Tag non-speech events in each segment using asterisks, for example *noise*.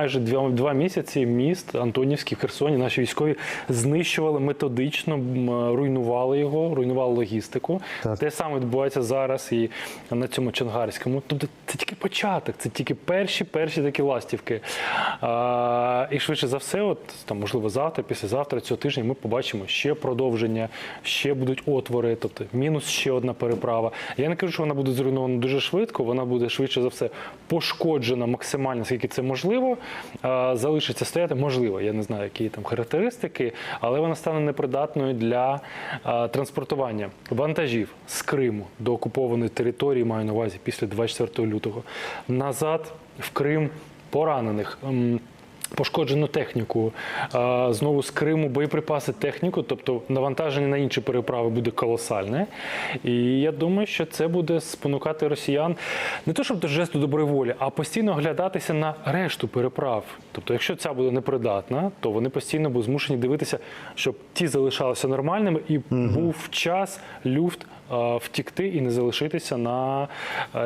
Майже два, два місяці міст Антонівський в Херсоні наші військові знищували методично, руйнували його, руйнували логістику. Так. Те саме відбувається зараз і на цьому Чангарському. Тобто це тільки початок, це тільки перші перші такі ластівки. А, і швидше за все, от там можливо завтра, післязавтра, цього тижня ми побачимо ще продовження, ще будуть отвори, тобто мінус ще одна переправа. Я не кажу, що вона буде зруйнована дуже швидко, вона буде швидше за все пошкоджена максимально, скільки це можливо. Залишиться стояти, можливо, я не знаю, які там характеристики, але вона стане непридатною для транспортування вантажів з Криму до окупованої території, маю на увазі після 24 лютого, назад в Крим поранених. Пошкоджену техніку, знову з Криму боєприпаси, техніку, тобто навантаження на інші переправи буде колосальне. І я думаю, що це буде спонукати росіян не то, щоб до жесту доброї волі, а постійно оглядатися на решту переправ. Тобто, якщо ця буде непридатна, то вони постійно будуть змушені дивитися, щоб ті залишалися нормальними і був час, люфт втікти і не залишитися на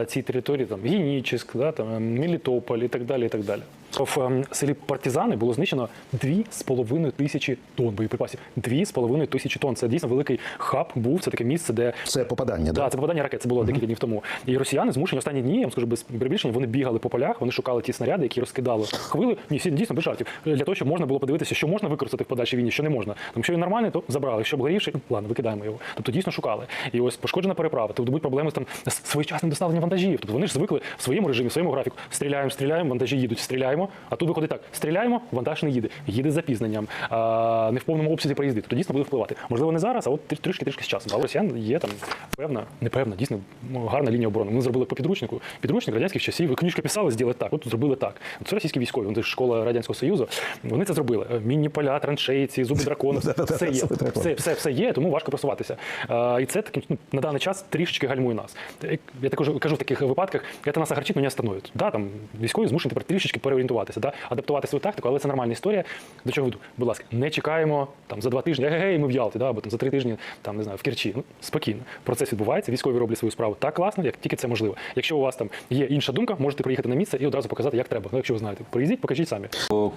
цій території, там Генічеськ, да, там Мелітополь і так далі. І так далі. В ем, селі Партизани було знищено 2,5 тисячі тонн боєприпасів. 2,5 тисячі тонн. Це дійсно великий хаб був. Це таке місце, де Це попадання, Да, да? це попадання ракет. Це було декілька днів тому. І росіяни змушені останні дні, я вам скажу без перебільшення, вони бігали по полях, вони шукали ті снаряди, які розкидали хвили. Ні, всі дійсно без жартів. Для того, щоб можна було подивитися, що можна використати в подальшій війні, що не можна. Тому якщо він нормальний, то забрали. Якщо обгорівший, ну, ладно, викидаємо його. Тобто дійсно шукали. І ось пошкоджена переправа. Тобто будуть проблеми з там з своєчасним доставленням вантажів. Тобто вони ж звикли в своєму режимі, в своєму графіку. Стріляємо, стріляємо, вантажі їдуть, стріляємо. А тут виходить так: стріляємо, вантаж не їде, їде з запізненням, а, не в повному обсязі проїзди. Тобто дійсно буде впливати. Можливо, не зараз, а от трішки трішки з часом. Але росіян є там певна, непевна, дійсно ну, гарна лінія оборони. Ми зробили по підручнику. Підручник радянських часів. Книжки писали, зробили так. От зробили так. Це російські військові, вони школа радянського союзу. Вони це зробили. Е, Мінні поля, траншеї, ці зуби дракона, *laughs* все є. Все, все, все є, тому важко просуватися. А, і це таким ну, на даний час трішечки гальмує нас. Я також кажу в таких випадках, це нас огорчить, но не остановить. Да, там військові змушені тепер трішечки переорієнтуватися, да, адаптувати свою тактику, але це нормальна історія. До чого веду? Будь ласка, не чекаємо там за два тижні, гей, ми в Ялті, да, або там за три тижні, там не знаю, в Керчі. Ну спокійно. Процес відбувається. Військові роблять свою справу так класно, як тільки це можливо. Якщо у вас там є інша думка, можете приїхати на місце і одразу показати, як треба. Ну, якщо ви знаєте, приїздіть, покажіть самі.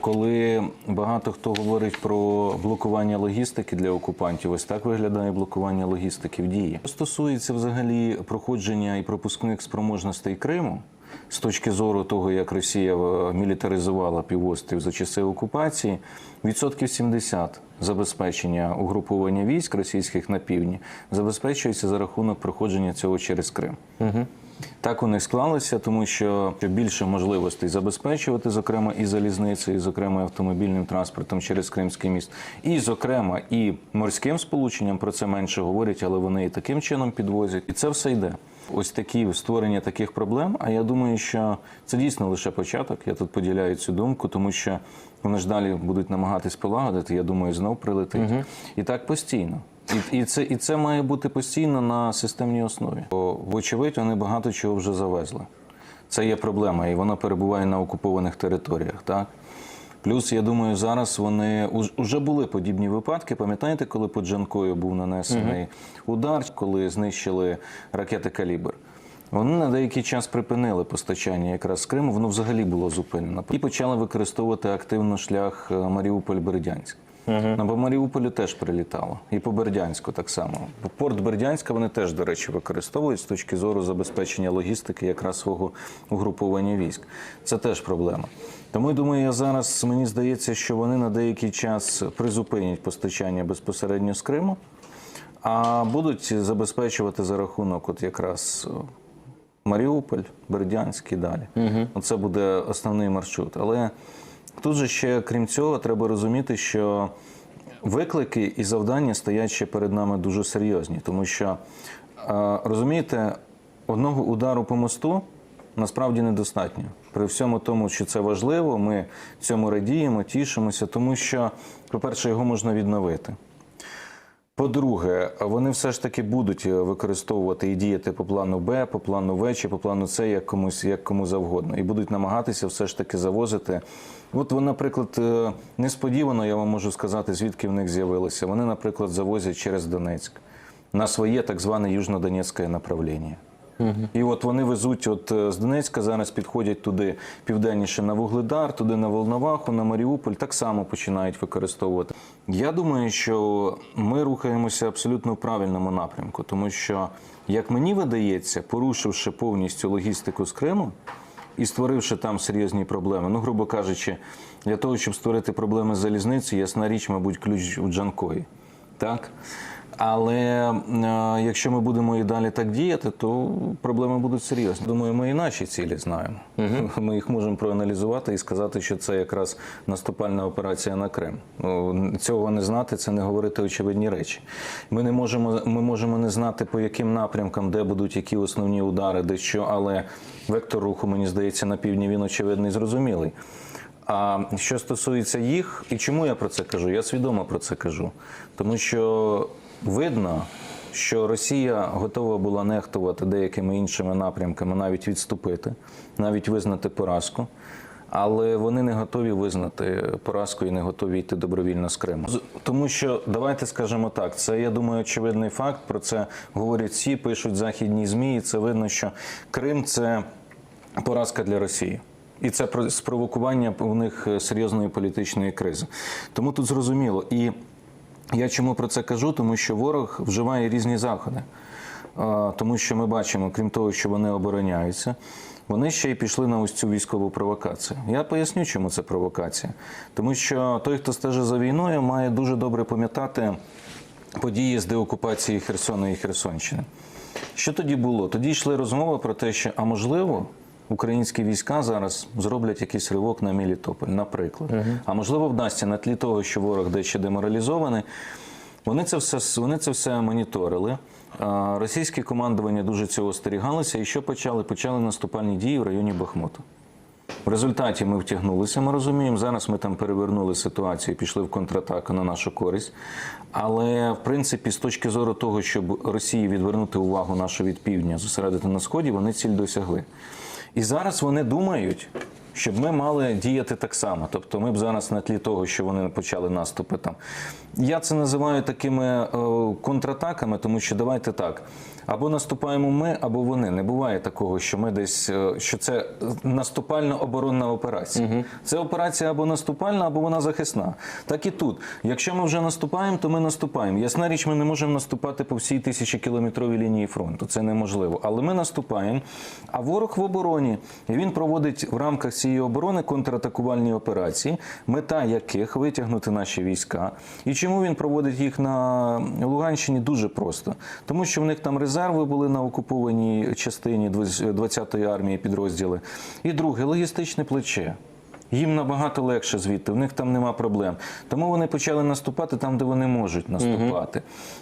Коли багато хто говорить про блокування логістики для окупантів, ось так виглядає блокування логістики в дії. Стосується взагалі проходження і пропускних спроможностей Криму. З точки зору того, як Росія е, мілітаризувала півострів за часи окупації, відсотків 70 забезпечення угруповання військ російських на півдні забезпечується за рахунок проходження цього через Крим. Так у них склалося, тому що більше можливостей забезпечувати, зокрема, і залізницею, і зокрема і автомобільним транспортом через Кримський міст, і зокрема і морським сполученням про це менше говорять, але вони і таким чином підвозять. І це все йде. Ось такі створення таких проблем. А я думаю, що це дійсно лише початок. Я тут поділяю цю думку, тому що вони ж далі будуть намагатись полагодити. Я думаю, знов прилетить. І так постійно. І, і, це, і це має бути постійно на системній основі. Бо, вочевидь, вони багато чого вже завезли. Це є проблема, і вона перебуває на окупованих територіях. Так? Плюс, я думаю, зараз вони уже були подібні випадки. Пам'ятаєте, коли по Джанкою був нанесений удар, коли знищили ракети Калібр? Вони на деякий час припинили постачання якраз з Криму, воно взагалі було зупинено. І почали використовувати активно шлях е, Маріуполь-Бердянськ. Ну, по Маріуполю теж прилітало. І по Бердянську так само. Порт Бердянська вони теж, до речі, використовують з точки зору забезпечення логістики якраз свого угруповання військ. Це теж проблема. Тому я думаю, я зараз мені здається, що вони на деякий час призупинять постачання безпосередньо з Криму, а будуть забезпечувати за рахунок, от якраз. е, Маріуполь, Бердянськ і далі. Оце буде основний маршрут. Але тут же ще, крім цього, треба розуміти, що виклики і завдання стоять ще перед нами дуже серйозні, тому що е, розумієте, одного удару по мосту насправді недостатньо. При всьому тому, що це важливо, ми цьому радіємо, тішимося, тому що, по-перше, його можна відновити. По-друге, вони все ж таки будуть е, використовувати і діяти по плану Б, по плану В чи по плану С, як комусь як кому завгодно, і будуть намагатися все ж таки завозити. От вони, наприклад, е, несподівано я вам можу сказати, звідки в них з'явилися. Вони, наприклад, завозять через Донецьк на своє так зване южнодонецьке направлення. І от вони везуть от е, з Донецька, зараз підходять туди південніше на Вугледар, туди на Волноваху, на Маріуполь, так само починають використовувати. Я думаю, що ми рухаємося абсолютно в правильному напрямку, тому що, як мені видається, порушивши повністю логістику з Криму, і створивши там серйозні проблеми. Ну, грубо кажучи, для того, щоб створити проблеми з залізницею, ясна річ, мабуть, ключ у Джанкої. Так? Але е, якщо ми будемо і далі так діяти, то проблеми будуть серйозні. Думаю, ми і наші цілі знаємо. *laughs* Ми їх можемо проаналізувати і сказати, що це якраз наступальна операція на Крим. Цього не знати, це не говорити очевидні речі. Ми не можемо, ми можемо не знати, по яким напрямкам, де будуть які основні удари, де що, але вектор руху, мені здається, на півдні він очевидний і зрозумілий. А що стосується їх, і чому я про це кажу? Я свідомо про це кажу. Тому що видно, що Росія готова була нехтувати деякими іншими напрямками, навіть відступити, навіть визнати поразку. Але вони не готові визнати поразку і не готові йти добровільно з Криму. Тому що давайте скажемо так, це я думаю очевидний факт. Про це говорять всі, пишуть західні змі. І це видно, що Крим це поразка для Росії. І це про- спровокування у них серйозної політичної кризи. Тому тут зрозуміло. І я чому про це кажу? Тому що ворог вживає різні заходи. Тому що ми бачимо, крім того, що вони обороняються, вони ще й пішли на ось цю військову провокацію. Я поясню, чому це провокація. Тому що той, хто стежить за війною, має дуже добре пам'ятати події з деокупації Херсона і Херсонщини. Що тоді було? Тоді йшли розмови про те, що, а можливо, українські війська зараз зроблять якийсь ривок на Мелітополь, наприклад. А можливо, вдасться на тлі того, що ворог дещо деморалізований. Вони це все, вони це все моніторили. Російське командування дуже цього остерігалося. І що почали? Почали наступальні дії в районі Бахмуту. В результаті ми втягнулися, ми розуміємо. Зараз ми там перевернули ситуацію, пішли в контратаку на нашу користь. Але в принципі, з точки зору того, щоб Росії відвернути увагу нашу від півдня, зосередити на сході, вони ціль досягли. І зараз вони думають, щоб ми мали діяти так само. Тобто, ми б зараз на тлі того, що вони почали наступи там. Я це називаю такими е, контратаками, тому що давайте так. Або наступаємо ми, або вони. Не буває такого, що ми десь е, що це наступально оборонна операція. Це операція або наступальна, або вона захисна. Так і тут. Якщо ми вже наступаємо, то ми наступаємо. Ясна річ, ми не можемо наступати по всій тисячокілометровій лінії фронту. Це неможливо. Але ми наступаємо. А ворог в обороні. І він проводить в рамках цієї оборони контратакувальні операції, мета яких витягнути наші війська. І чому він проводить їх на Луганщині? Дуже просто. Тому що в них там резерви були на окупованій частині 20-ї армії підрозділи. І друге логістичне плече. Їм набагато легше звідти, в них там нема проблем. Тому вони почали наступати там, де вони можуть наступати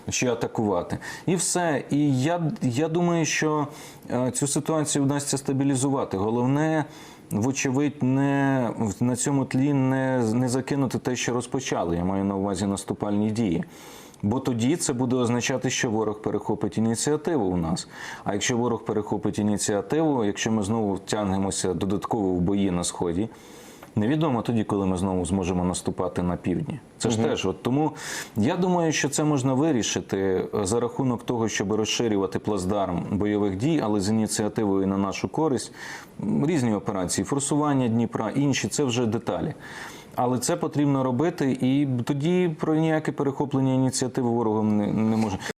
чи атакувати. І все. І я, я думаю, що е, цю ситуацію вдасться стабілізувати. Головне, вочевидь, не на цьому тлі не, не закинути те, що розпочали. Я маю на увазі наступальні дії. Бо тоді це буде означати, що ворог перехопить ініціативу у нас. А якщо ворог перехопить ініціативу, якщо ми знову втягнемося додатково в бої на сході, невідомо тоді, коли ми знову зможемо наступати на півдні. Це ж теж от тому я думаю, що це можна вирішити е, за рахунок того, щоб розширювати плацдарм бойових дій, але з ініціативою на нашу користь. Різні операції, форсування Дніпра, інші це вже деталі. Але це потрібно робити, і тоді про ніяке перехоплення ініціативи ворогом не, не може.